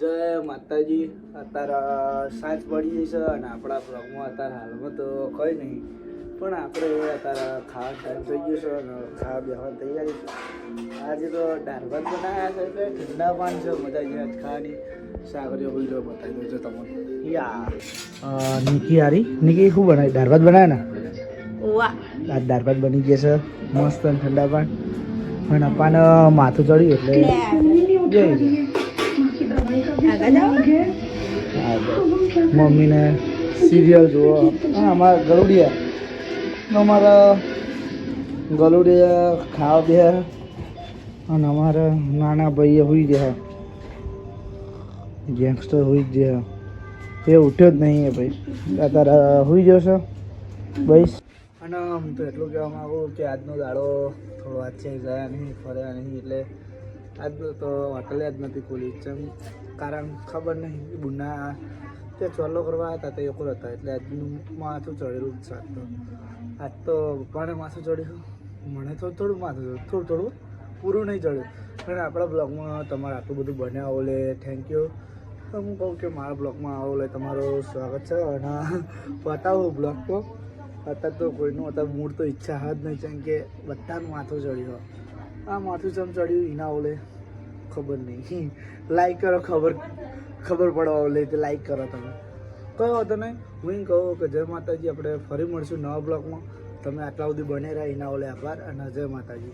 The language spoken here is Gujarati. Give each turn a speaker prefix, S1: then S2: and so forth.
S1: જય માતાજી. અત્યારે સાંજ પડી છે અને આપણા બ્લોગમાં અત્યારે હાલમાં તો કંઈ નહીં. પણ આપણે અત્યારે ખાવા ટાઈમ થઈ ગયો છે અને ખાવા બેવાની તૈયારી છે. આજે તો દાળ ભાત બનાવ્યા છે એટલે ઠંડા પાન છે મજા આવી જાય ખાવાની. સાગરીઓ બીજો બતાવી દઉં છું તમને. યા. નિકી હારી. નિકી શું બનાવી દાળ ભાત બનાવ્યા ને આ દાળ બની ગયા છે. મસ્ત અને ઠંડા પાન પણ અપાને માથું ચડ્યું એટલે જઈ મમ્મીને સિરિયલ જુઓ. અમારા ગલુડિયા અમારા ગલુડિયા ખાવા બે અને અમારા નાના ભાઈએ હોઈ ગયા ગેંગસ્ટર હોઈ ગયા એ ઉઠ્યો જ નહીં એ ભાઈ. અત્યારે હોઈ જશે ભાઈ અને હું તો એટલું કહેવા માગું કે આજનો દાડો થોડો વાંચે ગયા નહીં, ફર્યા નહીં, એટલે આજનો તો હોટલે જ નથી ખોલી ચમ કારણ ખબર નહીં બુના તે ચોલ્લો કરવા હતા તે એકલો હતા એટલે આજનું માથું ચડેલું જ છે આજ તો. આજ તો પપ્પાને માથું ચડ્યું. મને થોડું થોડું માથું ચડ્યું. થોડું થોડું. પૂરું નહીં ચડ્યું. અને આપણા બ્લોગમાં તમારે આટલું બધું બન્યા લે. થેન્ક યુ તો હું કહું કે મારા બ્લોગમાં આવો લે. તમારું સ્વાગત છે. અને બતાવો બ્લોગ તો અત્યારે તો કોઈનું, અત્યારે મૂળ તો ઈચ્છા જ નહીં. કેમ કે બધાનું માથું ચડ્યું. આ માથું ચમ ચડ્યું એના ઓલે. ખબર નહીં. લાઈક કરો, ખબર ખબર પડવા ઓલે તે લાઈક કરો તમે. કયો હતો નહીં. હું કહું કે જય માતાજી, આપણે ફરી મળશું નવા બ્લોગમાં તમે આટલા સુધી બને રહ્યા હિના ઓલે આભાર અને જય માતાજી.